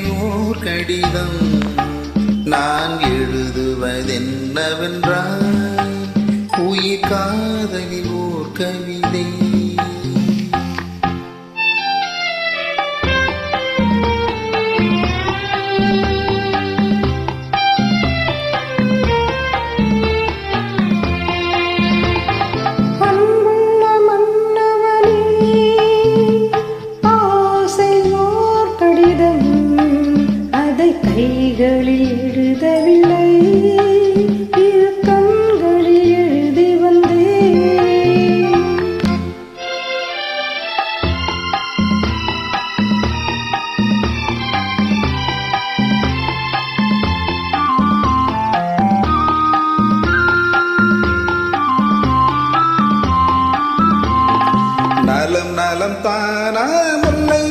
மண்ணில் ஓர் கடிதம் நான் எழுதுவதென்னவென்றால் உயிர் காதலில் ஓர் கவிதை வரிகளில் எழுதவில்லை இரு கண்களில் எழுதி வந்தேன். நலம் நலம் தானா முல்லை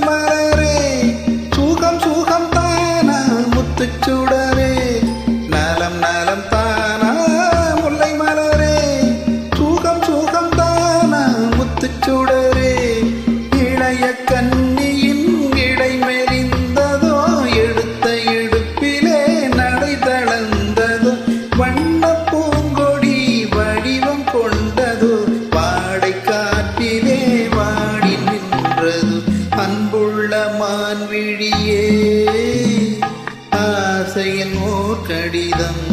கடிதம்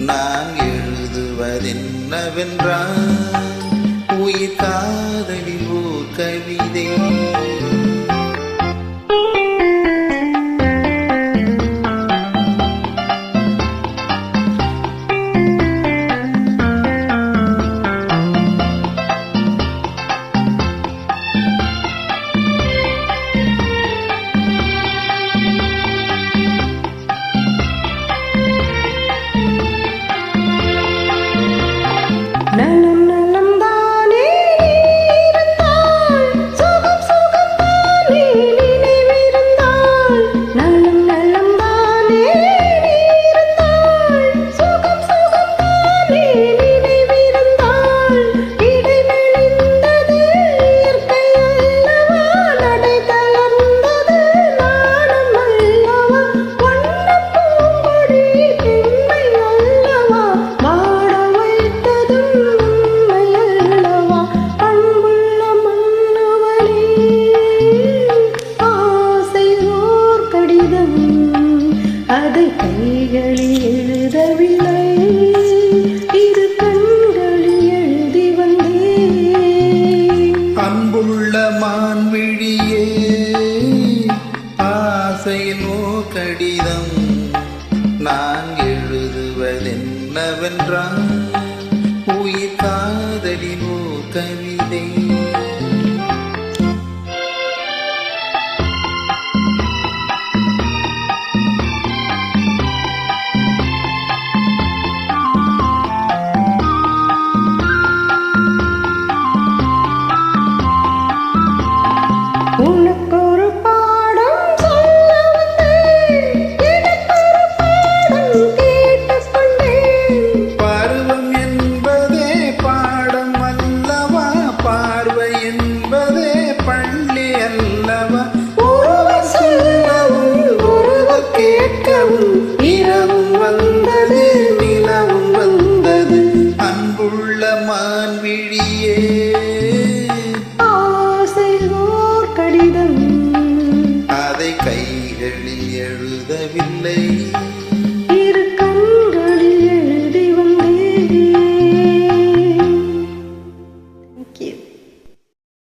நான் எழுதுவதென்னவென்றால் அது கைகளில் எழுதவில்லை. இது கண்களில் எழுதி வந்தேன். அன்புள்ள மான்விழியே ஆசையிலோ கடிதம் நான் எழுதுவதென்னவென்றான் உயிர் காதலிலோ கவி Oh.